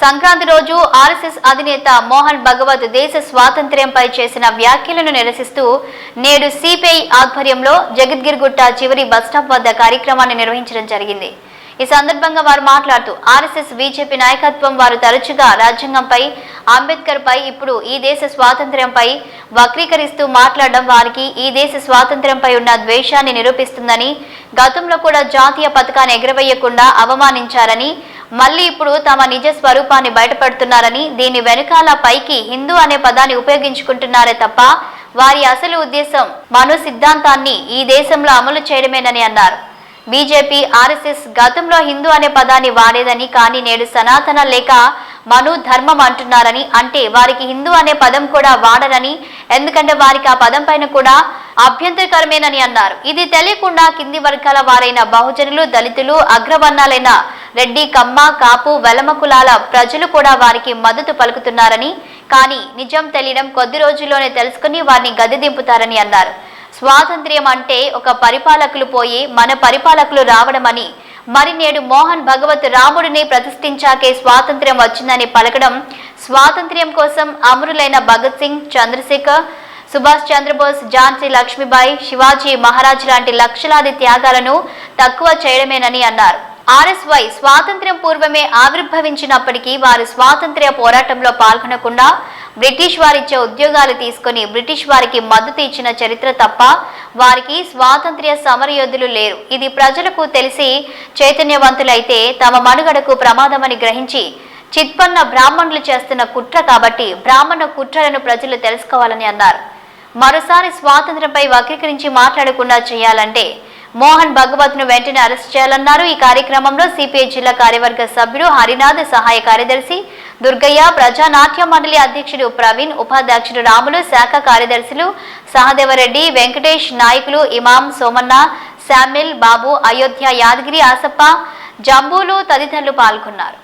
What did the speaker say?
సంక్రాంతి రోజు ఆర్ఎస్ఎస్ అధినేత మోహన్ భగవత్ దేశ స్వాతంత్ర్యంపై చేసిన వ్యాఖ్యలను నిరసిస్తూ నేడు సిపిఐ ఆధ్వర్యంలో జగద్గిరిగుట్ట చివరి బస్టాప్ వద్ద కార్యక్రమాన్ని నిర్వహించడం జరిగింది. ఈ సందర్భంగా వారు మాట్లాడుతూ ఆర్ఎస్ఎస్ బీజేపీ నాయకత్వం వారు తరచుగా రాజ్యాంగంపై అంబేద్కర్ పై ఇప్పుడు ఈ దేశ స్వాతంత్ర్యంపై వక్రీకరిస్తూ మాట్లాడడం వారికి ఈ దేశ స్వాతంత్ర్యంపై ఉన్న ద్వేషాన్ని నిరూపిస్తుందని గతంలో కూడా జాతీయ పథకాన్ని ఎగరవేయకుండా అవమానించారని మళ్ళీ ఇప్పుడు తమ నిజ స్వరూపాన్ని బయటపడుతున్నారని దీని వెనుకాల పైకి హిందూ అనే పదాన్ని ఉపయోగించుకుంటున్నారే తప్ప వారి అసలు ఉద్దేశం మను సిద్ధాంతాన్ని ఈ దేశంలో అమలు చేయడమేనని అన్నారు. బీజేపీ ఆర్ఎస్ఎస్ గతంలో హిందూ అనే పదాన్ని వాడేదని కానీ నేడు సనాతన లేక మను ధర్మం అంటున్నారని అంటే వారికి హిందూ అనే పదం కూడా వాడరని ఎందుకంటే వారికి ఆ పదం పైన కూడా అభ్యంతరకరమేనని అన్నారు. ఇది తెలియకుండా కింది వర్గాల వారైన బహుజనులు దళితులు అగ్రవర్ణాలైన రెడ్డి కమ్మ కాపు వెలమ కులాల ప్రజలు కూడా వారికి మద్దతు పలుకుతున్నారని కానీ నిజం తెలియడం కొద్ది రోజుల్లోనే తెలుసుకుని వారిని గది దింపుతారని అన్నారు. స్వాతంత్ర్యం అంటే ఒక పరిపాలకులు పోయి మన పరిపాలకులు రావడమని మరి నేడు మోహన్ భగవత్ రాముడిని ప్రతిష్ఠించాకే స్వాతంత్ర్యం వచ్చిందని పలకడం స్వాతంత్ర్యం కోసం అమరులైన భగత్ సింగ్ చంద్రశేఖర్ సుభాష్ చంద్రబోస్ ఝాన్సీ లక్ష్మీబాయి శివాజీ మహారాజ్ లాంటి లక్షలాది త్యాగాలను తక్కువ చేయడమేనని అన్నారు. ఆర్ఎస్వై స్వాతంత్ర్యం పూర్వమే ఆవిర్భవించినప్పటికీ వారు స్వాతంత్ర్య పోరాటంలో పాల్గొనకుండా బ్రిటిష్ వారిచ్చే ఉద్యోగాలు తీసుకొని బ్రిటిష్ వారికి మద్దతు ఇచ్చిన చరిత్ర తప్ప వారికి స్వాతంత్ర్య సమరయోధులు లేరు. ఇది ప్రజలకు తెలిసి చైతన్యవంతులైతే తమ మనుగడకు ప్రమాదమని గ్రహించి చిత్పన్న బ్రాహ్మణులు చేస్తున్న కుట్ర కాబట్టి బ్రాహ్మణ కుట్రలను ప్రజలు తెలుసుకోవాలని అన్నారు. మరోసారి స్వాతంత్ర్యంపై వక్రీకరించి మాట్లాడకుండా చేయాలంటే మోహన్ భగవత్ను వెంటనే అరెస్ట్ చేయాలన్నారు. ఈ కార్యక్రమంలో సిపిఐ జిల్లా కార్యవర్గ సభ్యుడు హరినాథ్ సహాయ కార్యదర్శి దుర్గయ్య ప్రజానాట్య మండలి అధ్యక్షుడు ప్రవీణ్ ఉపాధ్యక్షుడు రాములు శాఖ కార్యదర్శులు సహదేవరెడ్డి వెంకటేష్ నాయకులు ఇమాం సోమన్న శామ్యుల్ బాబు అయోధ్య యాదగిరి ఆసప్ప జంబూలు తదితరులు పాల్గొన్నారు.